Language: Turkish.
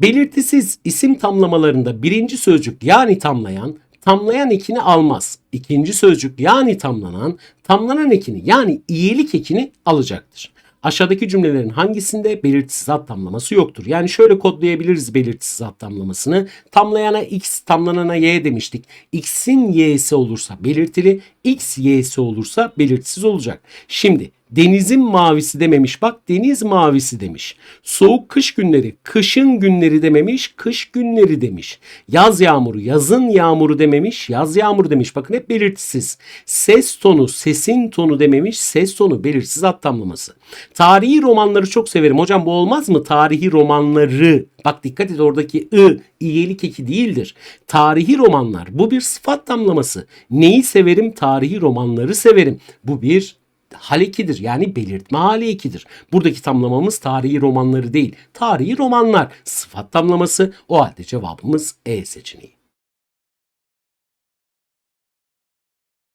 Belirtisiz isim tamlamalarında birinci sözcük yani tamlayan, tamlayan ekini almaz. İkinci sözcük yani tamlanan, tamlanan ekini yani iyilik ekini alacaktır. Aşağıdaki cümlelerin hangisinde belirtisiz ad tamlaması yoktur? Yani şöyle kodlayabiliriz belirtisiz ad tamlamasını. Tamlayana x, tamlanana y demiştik. x'in y'si olursa belirtili, x y'si olursa belirtisiz olacak. Şimdi denizin mavisi dememiş bak deniz mavisi demiş. Soğuk kış günleri kışın günleri dememiş kış günleri demiş. Yaz yağmuru yazın yağmuru dememiş yaz yağmuru demiş. Bakın hep belirtisiz. Ses tonu sesin tonu dememiş ses tonu belirsiz ad tamlaması. Tarihi romanları çok severim. Hocam bu olmaz mı? Tarihi romanları. Bak dikkat et oradaki ı iyilik eki değildir. Tarihi romanlar bu bir sıfat tamlaması. Neyi severim? Tarihi romanları severim. Bu bir hal ekidir yani belirtme hali ekidir. Buradaki tamlamamız tarihi romanları değil. Tarihi romanlar sıfat tamlaması o halde cevabımız E seçeneği.